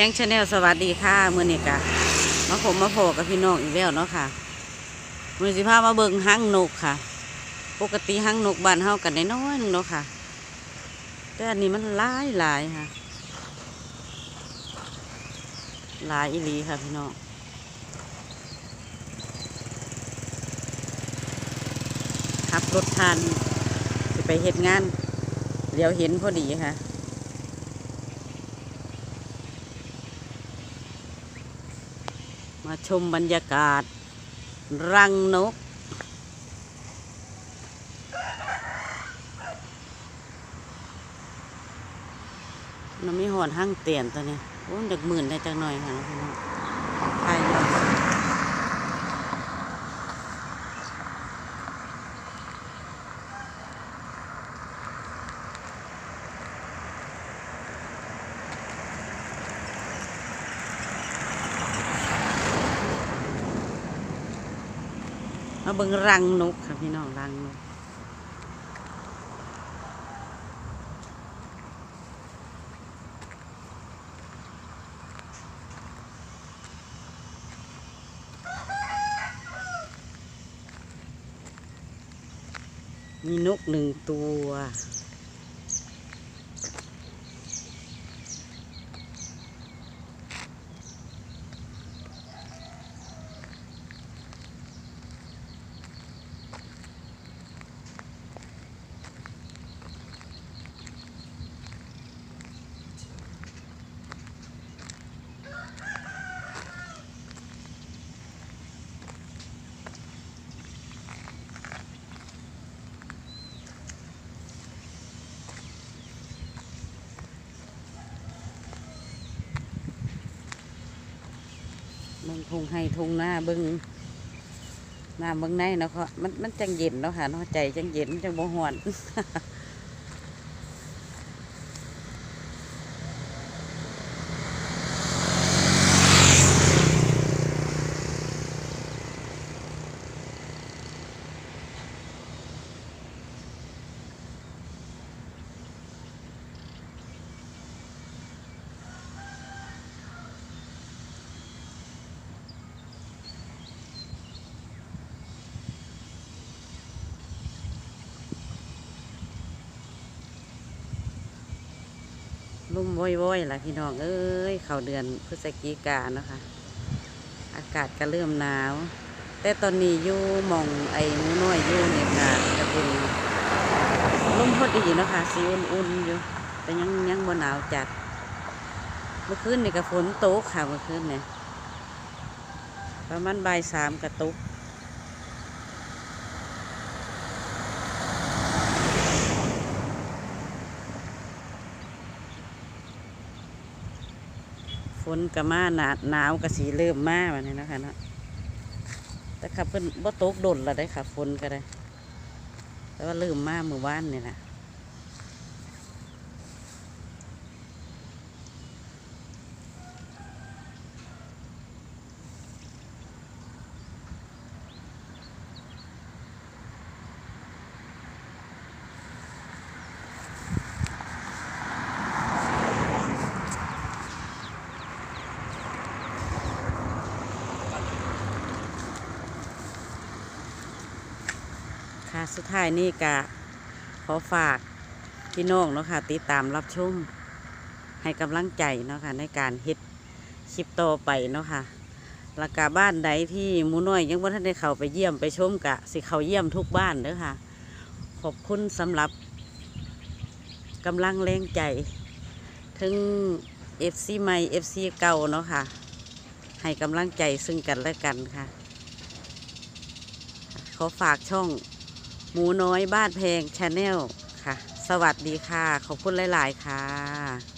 แพงชาแนลสวัสดีค่ะเมื่อนี้กะมาผมมาโผกับพี่น้องอีกแล้วเนาะค่ะมือสิพามาเบิ่งห้างนกค่ะ ปกติห้างนกบ้านเฮากันน้อยๆนึงเนาะค่ะ แต่อันนี้มันหลายหลายค่ะหลายอีลีค่ะพี่น้องขับรถทานไปเฮ็ดงานเดี๋ยวเห็นพอดีค่ะ มาชมบรรยากาศ รังนก มันไม่หอนห้างเตียนตัวนี้โอ้ยเด็กหมื่นได้จังหน่อยค่ะพี่น้องใช่เลย มาเบิงรังนกค่ะพี่น้องรังนกมีนกหนึ่งตัว งทงให้ทงหน้าบึงหน้าเบิ่งในเนาะค่ะมันมันจังเย็นเนาะค่ะเนาะใจจังเย็นจังบ่ฮ้อน ลุ่มว้อยๆล่ะพี่น้องเอ้ยเข้าเดือนพฤศจิกาเนาะคะอากาศก็เริ่มหนาว แต่ตอนนี้ยู่มองไอ้หมูน้อยยู่เนี่ยค่ะจะเป็นลมพอดีเนาะค่ะสีอุ่นๆอยู่แต่ยังยังบ่หนาวจัด เมื่อคืนนี่ก็ฝนตกค่ะเมื่อคืนเนี่ยประมาณบ่ายสามก็ตก นกระมาหนาหนาวกระสีเริ่มมาแบบนี้นะคะเนาะแต่ครับเพิ่นบ่ตกดนละได้ค่ะฝนก็ได้ แต่ว่าเริ่มมาเมื่อวานนี่นะ ค่ะ สุดท้ายนี่กะขอฝากพี่น้องเนาะค่ะ ติดตามรับชมให้กำลังใจเนาะค่ะ ในการเฮ็ดคลิปต่อไปเนาะค่ะแล้วกาบ้านใดที่มูน้อยยังว่าท่านได้เข้าไปเยี่ยมไปชมกะสิเข้าเยี่ยมทุกบ้านเด้อค่ะ ขอบคุณสำหรับกำลังแรงใจ ถึง FC ใหม่ FC เก่าเนาะค่ะ ให้กำลังใจซึ่งกันและกันค่ะ ขอฝากช่อง หมูน้อยบ้านแพงชาแนลค่ะ สวัสดีค่ะ ขอบคุณหลาย ๆ ค่ะ